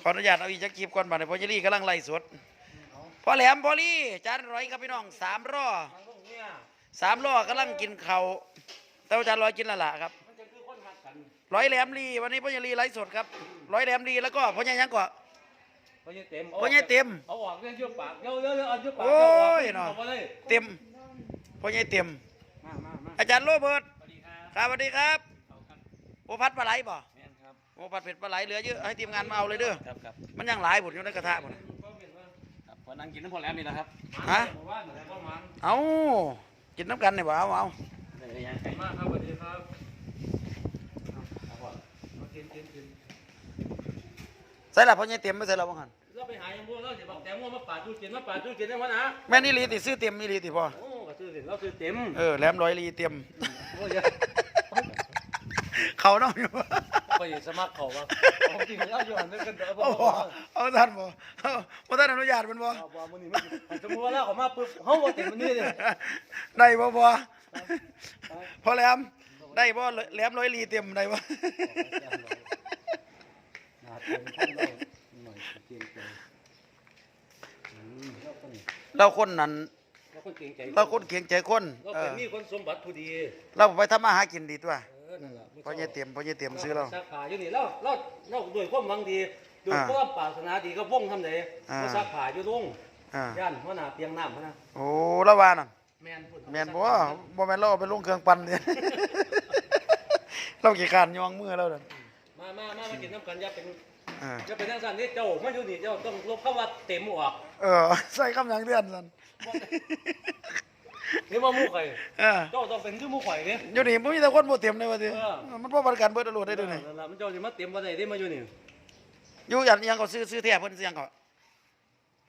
ขออนุญาตเอาอีกจักคลิปก่อนบัดนี้พ่อเจรี่กำลังไล่สดพ่อแหลมพ่อลี่จานร้อยครับพี่น้องสามล้อสามล้อกำลังกินเขาวแต่ว่าจานร้อยกินและล่ะครับร้อยแหลมลีวันนี้พ่อเจรี่ไล่สดครับร้อยแหลมลีแล้วก็พ่อใหญ่ยังก็พ่อใหญ่เต็มพ่อใหญ่เต็มเอาออกเรื่องเยอะปากเยอะเยอะเยอะเอาเยอะปากโอ้ยเนาะเนาะมาเลยเต็มพ่อใหญ่เต็มมามามาอาจารย์โรเบิร์ตสวัสดีครับครับสวัสดีครับเอาครับโอพัดปลาไหลบ่แม่นครับ โอพัดเผ็ดปลาไหลเหลือเยอะให้ทีมงานมาเอาเลยเด้อครับครับมันยังหลายผลอยู่ในกระทะหมดครับพอนั่งกินน้ำพอแล้วนี่นะครับฮะผมว่าเหมือนประมาณเอากินน้ำกันเนี่ยบ่เอาเอาได้ยังไงมากครับสวัสดีครับเอาก่อนมากินกินกินใส่ละพ่อใหญ่เต็มไม่ใส่ละบ่หันเราไปหายังพวกเราจะบอกแตงโมมาปาดตู้กินมาปาดตู้กินได้วะนะแม่นอี่ลีติซื้อเต็มอีหลีติพ่อโอ้ก็ซื้อสิเราซื้อเต็มเออแหลมร้อยลีเต็มโอ้ยเขาเนาะอยู่ ไปสมัครเขาว่าเอาจริงแล้วอยู่หันด้วยกันเด้อบ่เอาบ่เอาท่านบ่เอาบ่ท่านอนุญาตมันบ่เอาบ่มื้อนี้มันสมมุติว่าเราเขามาปุ๊บเฮาบ่เต็มมื้อนี้เลยได้บ่บ่พอแหลมได้บ่แหลมร้อยลีเต็มได้บ่นาเต็มข้างเราหน่อยเกรงใจอืมเราคนเราคนนั้นเราคนเกรงใจเราคนเก่งใจคนเราเอเป็อนมีคนสมบัติผู้ดี เราไปทำมาหากินดีตัวเออนั่นล่ะพ่อใหญ่เต็มพ่อใหญ่เต็มซื้อเราสาขาอยู่นี่เราเราเราด้วยความหวังดีด้วยอ่าความปรารถนาดีก็ว่องทำไดอ่ามาสาขาอยู่ตรงอ่าย่านหัวหน้าเตียงน้ำพะนะโอ้ละว่านั่นแม่นพูดแม่นบ่บ่แม่นเราเอาไปลงเครื่องปั่นเนี่ยเรากี่การยองมือเรานั่นมามามามากินน้ำกันอย่าเป็นอ่าอย่าเป็นทางสั้นนี่เจ้ามาอยู่นี่เจ้าต้องลบคำว่าเต็มออก เออ ใส่คำหยังเดือนนั่น นี่ว่าหมู่ข่อยเออเจ้าต้องเป็นคือหมู่ข่อยเด้อยู่นี่บ่มีแต่คนบ่เต็มเลยว่าติเออ มันบ่ประกันเบิดตลอดได้เด้วยนี่นั่นล่ะมันเจ้าสิมาเต็มบ่ได้เด้มาอยู่นี่อยู่อย่างยังก็ซื้อซื้อแท้เพิ่นซื้อหยังก็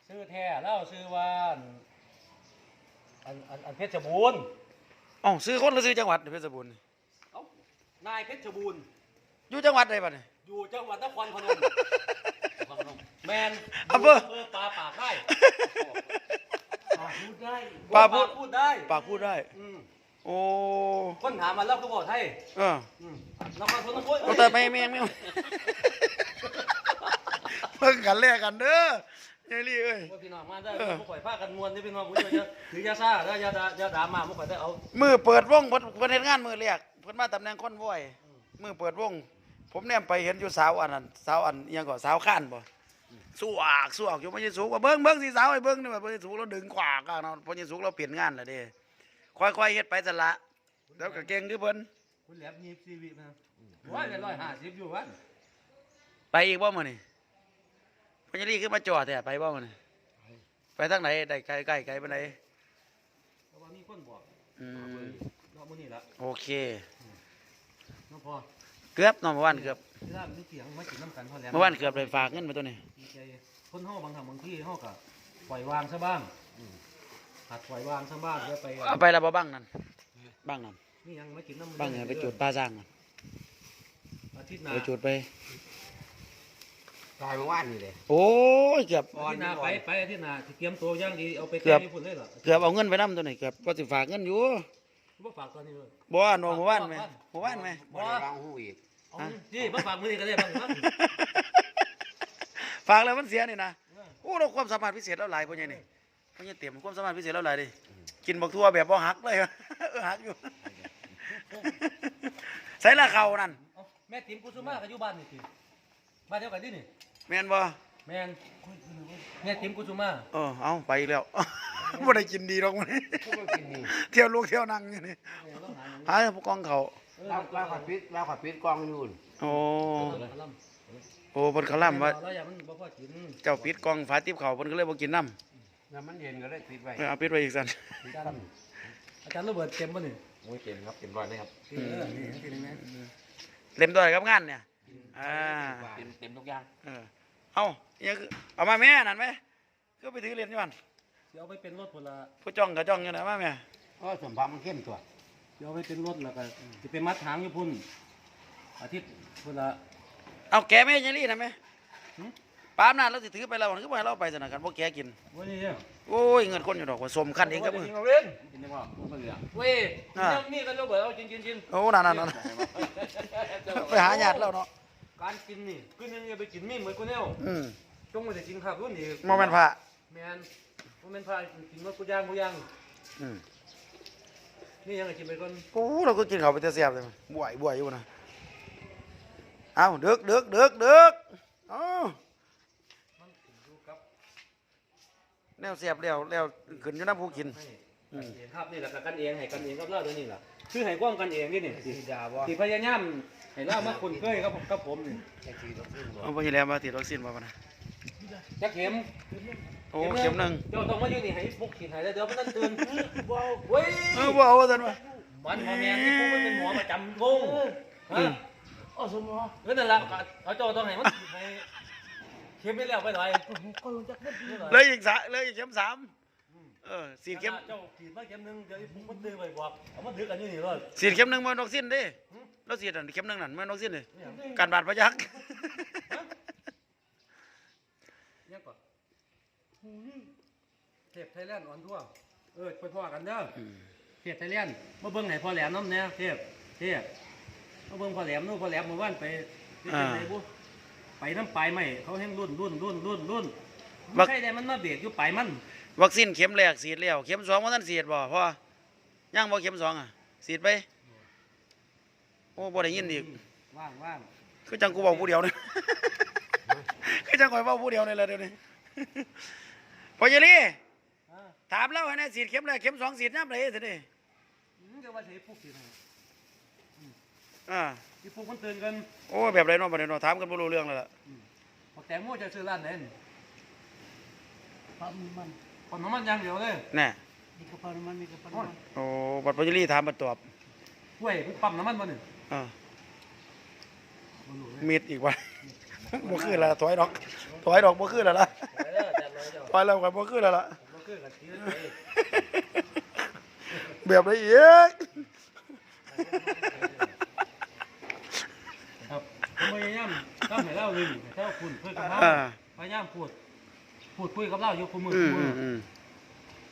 ชื่อแท้แล้วชื่อว่าอันอันอันเพชรบูรณ์อ๋อซื้อคนหรือซื้อจังหวัดเพชรบูรณ์นี่เอ้านายเพชรบูรณ์อยู่จังหวัดใดบัดนี้อยู่จังหวัดนครพนมนครพนมแมนอำเภออำเภอปลาปากได้ปาก พูดได้ปากพูด พูดได้ปากพูดได้ อืมโอ้คนถามมาแล้วคือบอกไทยเอออืมนครพนมโอ้ยเอาแต่ไม่ไม่ไม่เพิ่งกันแลกกันเด้อยายลี่เอ้ยโอ้ยพี่น้องมาได้เออ พวกข่อยพากันมวนที่พี่น้องผู้ชมเยอะถือยาซ่าแล้วยาดายาดามาพวกข่อยได้เอา มือเปิดวงเพิ่นเพิ่นเฮ็ดงานมือแรกเพิ่นมาตำแหน่งคอนวอยมือเปิดวง ผมแนมไปเห็นอยู่สาวอันนั้นสาวอันอิหยังก็สาวข้านบ่ สวกสวกอยู่บ่ยิสูกว่าเบิ่งเบิ่งสิสาวให้เบิ่งนี่ว่าบ่ยิสูกเราดึงขวากอะเนาะบ่ยิสูกเราเปลี่ยนงานแล้วเด้ค่อยๆเฮ็ดไปซั่นละแล้วก็เก่งคือเพิ่นคุณแหลมยีบซีวีนะร้อยเป็นร้อยห้าสิบอยู่วันไปอีกบ่มื้อนี้พญาลีคือมาจอดแท้ไปบ่มื้อนี้ไปทางไหนได้ไกลไกลไกลปานใดเพราะว่ามีคนบอกอืมรอบมื้อนี้ละโอเคน้องพอเกือบเนาะเมื่อวานเกือบ ที่ร้านมีเสียงมากินน้ำกันพอแล้วเมื่อวานเกือบได้ฝากเงินมาตัวนี้ดีใจคนห้องบางทางบางที่ห้องก็ปล่อยวางซะบ้างหัดปล่อยวางซะบ้างเพื่อไปเอาไปแล้วบ่บ้างนั่นบ้างนั่นนี่ยังไม่กินน้ำบ้างเนี่ยไปจุดปลาสร้างนั่นอาทิตย์หน้าไปจุดไปตายเมื่อวานนี่เลยโอ้ยเกือบอาทิตย์หน้าไปไปอาทิตย์หน้าสิเตรียมตัวอย่างดีเอาไปเกือบญี่ปุ่นเลยเหรอเกือบเอาเงินไปนํตัวนี้เกือบก็สิฝากเงินอยู่บ่ฝากตอนนี้เลยบ่ว่าโนเมื่อวานไหมเมื่อวานไหมบ่ได้วางหูอีก เอานี่บ่ฝากมือนี้ก็ได้บ้างมั้งฝากแล้วมันเสียนี่นะโอ้เราความสามารถพิเศษแล้วหลายพ่อใหญ่นี่พ่อใหญ่เตรียมความสามารถพิเศษแล้วหลายดิกินบักทั่วแบบบ่หักเลยเออหักอยู่ใส่ละเขานั่นเอาแม่ติ๋มกุสุมาก็อยู่บ้านนี่ติบ้านเดียวกันดินี่แม่นบ่แม่นแม่ติ๋มกุสุมาเออเอาไปอีกแล้วบ่ได้กินดีหรอกมันผู้มากินนี่เที่ยวลูกเที่ยวนั่งอยู่นี่แม่ต้องหาหยังหาผู้กองเขา เราเราขัดปิดเราขัดปิดกองอยู่นโอ้เอาล่ะโอ้เพิ่นเขาล่ำว่าแล้วอย่ามันบ่พอกินเจ้าปิดกองฝาติบเขาเพิ่นก็เลยบ่กินน้แล้วมันเย็นก็ได้ปิดไว้ำเออเอาปิดไว้อีกสั่นอาจารย์อาจารย์โรเบิร์ตเต็มป่ะนี่โอ้ยเต็มครับเต็มร้อยเลยครับเออนี่เห็นไหมเต็มตัวเลยกับงานเนี่ยอ่าเต็มเต็มทุกอย่างเออเอาเนี่ยคือเอามาแม่นั่นไหมก็ไปถือเหรียญอยู่หั่นเดี๋ยวเอาไปเป็นรถพุ่นละผู้จ้องก็จ้องอยู่นะมาแม่ก็สมบัติมันเข้มตัว เดี๋ยวเอาไปเป็นรถแล้วก็จะไปมัดหางอยู่พุ่นอาทิตย์พุ่นละเอาแกะแม่ยังรีนะแม่หึปามนั่นเราสิถือไปแล้วมันคือบ่ให้เราไปสนะกันบ่แกะกินเว้ยเนี่ยโอ้ยเงินคนอยู่ดอกว่าสมคันเองกับมือกินเอาเว้นกินได้ป่ะมันเหลืองเว้ยอ่านี่นี่กันโรเบิร์ตเอากินกินกินโอ้นั่นนั่นนั่นไปหาญาติแล้วเนาะการกินนี่คือนึงอย่าไปกินมีเหมือนกูแนวอืมจงมาจะกินข้าวรุ่นนี่บ่แม่นพระแมนบ่แม่นพากินว่ากูย่างกูย่างอืม นี่ยังไงกินไปก่อนโอ้เราก็กินข้าวไปแต่แซ่บเลยบวยบวยอยู่นะเอาเดึกเดึกเดึกเดึกเอ้ามันขึ้นอยู่กับแนวแซ่บแล้วแล้วขึ้นอยู่น้ำผู้กินให้กันเองครับนี่แหละก็กันเองให้กันเองกับเราตัวนี้ล่ะคือให้ความกันเองนี่นี่สีดาบ่ที่พยายามให้เรามาคุ้นเคยกับผมกับผมนี่ไอ้สีดอกขึ้นบ่เอาไปแล้วมาติดวัคซีนมาปะนะจักเข็ม โอ้เข็มหนึ่งเดี๋ยวต้องมาอยู่นี่ให้พวกขีดให้แล้วเดี๋ยวมันต้องตื่นว้าวเว้ยเออบ่เอาว่าซั่นวะมันหมอแมนนี่พวกมันเป็นหมอประจำวงอืมอ๋อสมมติเออนั่นแหละเขาเจ้าต้องให้มันฉีดให้เข็มไปแล้วไปหน่อยเลยอีกสะเลยอีกเข็มสามเออสีดเข็มเจ้าฉีดมาเข็มหนึงเดี๋ยวพวกมันดื้อไปบอกเอามาดื้อกันอยู่นี่เลยสีดเข็มหนึ่งมันวัคซีนเด้เราสีดอันเข็มหนึ่งนั่นมันวัคซีนเด้การบาดพยักเนี่ยก่อน เทปไทยแลนด์ออนทั่วร์เออไปพ่อกันเด้อเทปไทยแลนด์มาเบิ่งไหนพ่อแหลมน้ำเนี่ยเทปเทปมาเบิ่งพ่อแหลมนู่นพ่อแหลมเมื่อวานไปไปที่ไหนบุไปน้ำปลายไม่เขาแห้งรุ่นรุ่นรุ่นรุ่นรุ่นไม่ใช่แต่มันมาเบียดอยู่ปลายมัน วัคซีนเข็มแรกสีดแล้ว เข็มสองมันท่านสีดบ่พ่อย่างบ่เข็มสองอะสีดไป โอ้บ่ได้ยินอีกว่างว่างคือจังกูบอกผู้เดียวนี่คือจังข่อยเว้าผู้เดียวนี่แหละเดี๋ยวนี้ พ่อเยลี่อ่าถามแล้วให้แน่สีดเข็มแรกเข็มสองสีดย่ำเลยสิเด้อืมเดี๋ยวว่าจะให้พวกสิให้อ่าที่พวกมันเตือนกัน โอ้แบบไรเนาะบัดนี้เนาะถามกันบ่รู้เรื่องแล้วล่ะบอกแตงโมจะซื้อร้านไหนนี่ปั๊มมันปั๊มน้ำมันอย่างเดียวเลยแน่มีกระเป๋าน้ำมันมีกระเป๋าน้ำมันโอ้บัดพ่อเยลี่ถามบัดตอบกล้วยพวกปั๊มน้ำมันบ่นี่อ่าบ่รู้เลยมีดอีกว่าบ่คือแล้วถอยดอกถอยดอกบ่คือแล้วล่ะ ไปเด้อแต่เลยเจ้าถอยแล้วกันบ่คือแล้วล่ะบ่คือกันทีเลยแบบไรอีกครับผมพยายามทำให้เราเลยให้เราคุณเพื่อกับเราอ่าพยายามพูดพูดคุยกับเราอยู่คู่มืออืมคู่อืมือมอืม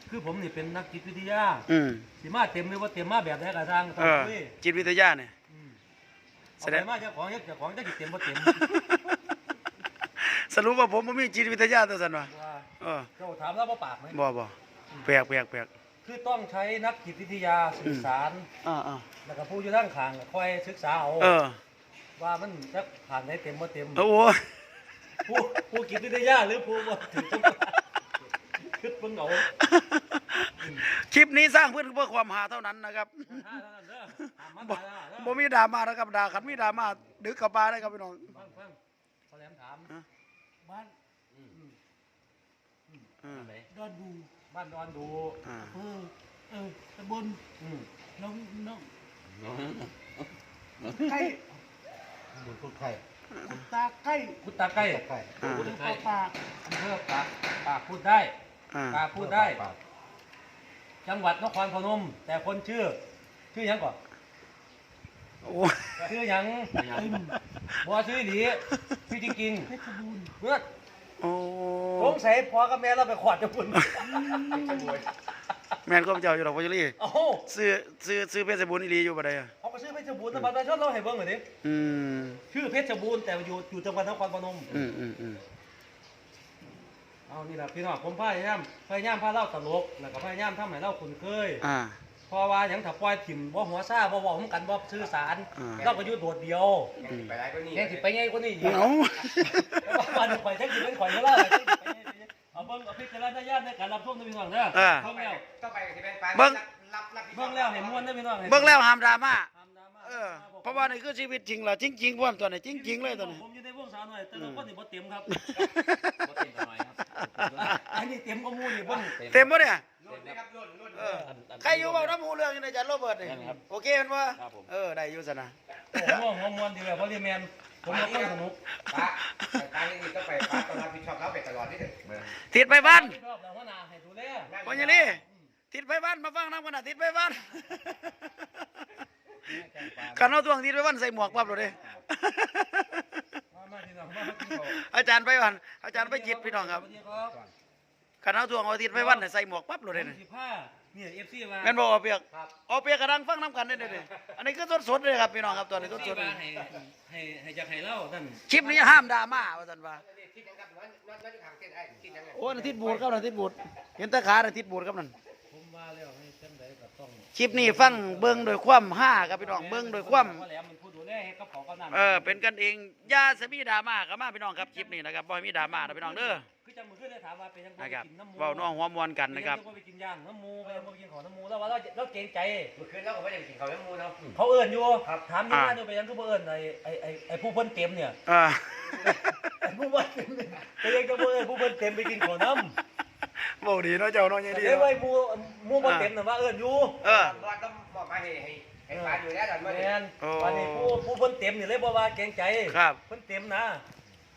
คือผมนี่เป็นนักจิตวิทยาอืมสิมาเต็มหรือว่าเต็มมาแบบไหนก็ทางต้เอองอคุยจิตวิทยาเนี่ยมแสเอาดไปงมาเจ้าของเจ้าของจะสิเต็มบ่เต็มสรุปว่าผมบ่มีจิตวิทยาตัวซั่นว่าว่า เออเจ้าถามแล้วบ่ปากไหมบ่บ่แปลกแปลกแปลกคือต้องใช้นักจิตวิทยาสื่อสารอ่าอ่าแล้วก็ผู้อยู่ด้านข้างก็คอยศึกษาเอาเออ ว่ามันจะผ่านได้เต็มบ่เต็มโอ้โหผู้ผู้จิตวิทยาหรือผู้บ่ถึงต้องคิดเบิ่งเอาคลิปนี้สร้างเพื่อเพื่อความหาเท่านั้นนะครับห้าเท่านั้นเด้อห้ามมันบ่ตายแล้วเด้อบ่มีดราม่านะครับด่าคันมีดราม่าดึกกับปลาได้ครับพี่น้องฟังฟังพอแหลมถามบ้าน อืมดอนดูบ้านดอนดูอ่าเออเออตำบลอืมน้องน้องใกล้บุญทุกไข่กุดตาใกล้พุทธาใกล้ไข่อ่าพุทธาใกล้ปากอำเภอปากปากพูดได้อ่า ปากพูดได้ จังหวัดนครพนม แต่คนชื่อ ชื่อหยังก่อนโอ้ชื่อหยังเต็มบัวชื่อหลีชื่อจริงเพชรบูรณ์ๆเมื่อ โอ้สงสัยพ่อกับแม่เราไปขวาดจะพุ่นแม่นก็เจ้าอยู่ดอกพ่อจุลีเอ้าซื้อซื้อซื้อเพชรบุญอีหลีอยู่บ่ได้อะเขาก็ชื่อเพชรบูรณ์แต่บัตรประชาชนเราให้เบิ่งหน่อยดิอืมชื่อเพชรบูรณ์แต่อยู่อยู่จังหวัดนครพนมอืมอืมอืมเอานี่แหละพี่น้องผมพยายามพยายามพาเล่าตลกแล้วก็พยายามทำให้เล่าคุ้นเคยอ่า เพราะว่าหยังถ้าปล่อยถิ่มบ่หัวซ่าบ่เว้ามันกันบ่สื่อสารอ่า เราก็อยู่โดดเดียวไปได้ก็นี่แค่สิไปไงกว่านี้อีกเอาแต่ว่าวันข่อยจักสิเป็นข่อยก็เล่าจักสิไปไงไปไงเอาเบิ่งเอาพิจารณญาณในการรับชมนะพี่น้องเด้ออ่าเบิ่งแล้วต้องไปกับที่เป็นไปเบิ่งรับรับผิดชอบเบิ่งแล้วให้ม่วนนะพี่น้องให้เบิ่งแล้วห้ามดราม่าห้ามดราม่าเออเพราะว่านี่คือชีวิตจริงล่ะจริงๆพร้อมตัวนี้จริงๆเลยตัวนี้ ผมอยู่ในวงสาวหน่อยแต่ละคนนี่บ่เต็มครับบ่เต็มหน่อยครับอันนี้เต็มก็มูนี่เบิ่งเต็มบ่เนี่ย รุ่นนะครับรุ่นรุ่นเออใครอยู่เว้าน้ำหูเรื่องอยู่ในอาจารย์โรเบิร์ตนี่โอเคแมันบ่เออได้อยู่ซะนะโอ้ม่วงหัวม่วนดีเลยเพราะเรียนแมนผมก็ต้องสนุกป้าป้าอย่างนี้ต้องไปป้าต้องรับผิดชอบเราไปตลอดนี่เด้อทิศไปบ้านชอบแล้วหัวหน้าให้ดูแลพ่อใหญ่ลี่ทิศไปบ้านมาฟังน้ำกันนะทิศไปบ้านขันเอาตวงทิศไปบ้านใส่หมวกปั๊บเลยเด้มามาพี่น้องมามากินข้าวอาจารย์ไปบ้านอาจารย์ไปจิตพี่น้องครับสวัสดีครับ ขันเอาตวงเอาทิศไปบ้านใส่หมวกปั๊บเลยผมเด้สิผ้านี่เอฟซีมาแม่นบ่เอาเปียกครับเอาเปียกกระดังฟังน้ำกันได้เด้ออันนี้คือสดๆเลยครับพี่น้องครับตอนนี้เอฟสซีดๆเลมายให้ให้ให้จากให้เล่าท่านคลิปนี้ห้ามดราม่าว่าซั่นว่าคิดยังครับน้อยน้อยน้อยที่ทางเส้นไอ้คิดยังไงโอ้นาทิตบูดครับนาทิตบูดเห็นแตะขานาทิตบูดครับนั่นผมว่าแล้วให้จังไดก็ต้องคลิปนี้ฟังเบิ่งโดยความห้าครับพี่น้องเบิ่งโดยความว่าแหลมมันพูดดูแลให้กับเขาก็นั่นเออเป็นกันเองอย่าสมีดราม่าครับมาพี่น้องครับคลิปนี้นะครับบ่ให้มีดราม่านะพี่น้องเด้อคือ จังมือขึ้นเลยถามว่าเป็นยังไงนะครับกินน้ำมูเว้าน้องหัวมวนกันนะครับไปไปกินย่างน้ำมูไปยังบ่ไปกินของน้ำมูแล้วว่าเราเราเกรงใจ เมื่อคืนเราก็ไม่ได้ไปกินข้าวแม่มูเนาะ เขาเอิ้นอยู่ครับ ถามยังไงอยู่ไปยังก็บ่เอิ้นไอ้ไอ้ไอ้ไอ้ผู้เพิ่นเต็มเนี่ยอ่า ไอ้ผู้เพิ่นเต็มเนี่ยไปยังก็บ่เอิ้นผู้เพิ่นเต็มไปกินของน้ำเว้าดีเนาะเจ้าเนาะยังดีเอ้ยเนาะไว้ผู้หมู่บ่เต็มน่ะว่าเอิ้นอยู่เออว่าต้องบอกมาให้ให้ให้ปลาอยู่แล้วดันมาแม่นโอ้วันนี้ผู้ผู้เพิ่นเต็มนี่เลยบ่ว่าเกรงใจครับ เพิ่นเต็มนะ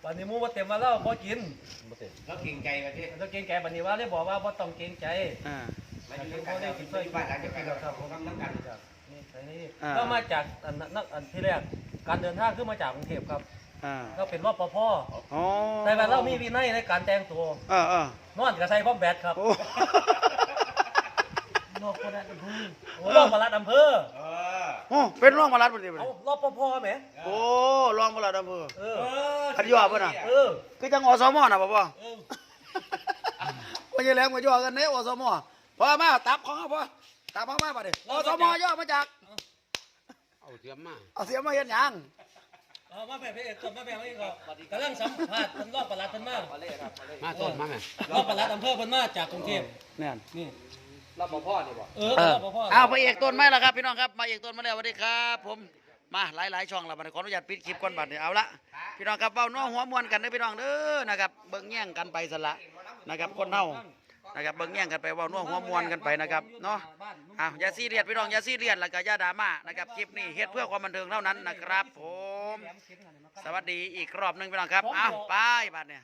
วันนี้หมู่บ่เต็มมาแล้วบ่กินบ่เต็มเราเก่งใจมาที่เราเกรงใจบัดนี้ว่าเลยบอกว่าบ่ต้องเกรงใจอ่า มาอยู่ด้วยกันเราอยู่บ้านหลังเดียวกันเราทำทั้งกันนี่ไอ้นี่อ่า ก็มาจากอันนั้นอันที่แรกการเดินทางขึ้นมาจากกรุงเทพครับอ่าเราเป็นรปภโอ้แต่ว่าเรามีวินัยในการแต่งตัว เออเออนอนกับใส่พร้อมแบตครับโอ้ นอกก็ได้อำเภอโอ้รองปลัดอำเภอเออ โอ้เป็นรองมาลัดบ่ดีบ่เอานี่รปภแหมโอ้รองมาลัดอำเภอเออขัดยอบ่น่ะเออคือจังอสมน่ะบ่บ่เออว่าจะแหลมก็ย่อกันเด้อสมพอมาตับของเขาพอตับมามาบัดนี้อสมย่อมาจากเอาเทียมมาเอาเสียมาเฮ็ดหยังเอามาแบบนี้กดมาแบบนี้ก็กำลังสัมภาษณ์เพิ่นรอบปลัดเพิ่นมามาต้นมาแม่รอบปลัดอำเภอเพิ่นมาจากกรุงเทพเนี่ยนี่เราบอกพ่อนี่บอกเออเออรปภเอาพระเอกต้นไม้แล้วครับพี่น้องครับมาเอกต้นมาแล้วสวัสดีครับ ผมมาหลายๆช่องแล้วบัดนี้ขออนุญาตปิดคลิปก่อนบัดนี้เอาละพี่น้องครับเว้าน้อหัวมวนกันเด้อพี่น้องเด้อนะครับเบิ่งแย่งกันไปสละนะครับคนเฮานะครับเบิ่งแย่งกันไปเว้าน้อหัวมวนกันไปนะครับเนาะอ้าวอย่าซีเรียสพี่น้องอย่าซีเรียสแล้วก็อย่าดราม่านะครับคลิปนี้เฮ็ดเพื่อความบันเทิงเท่านั้นนะครับ ผม สวัสดีอีกรอบหนึงพี่น้องครับอ้าวไปบัดเนี่ย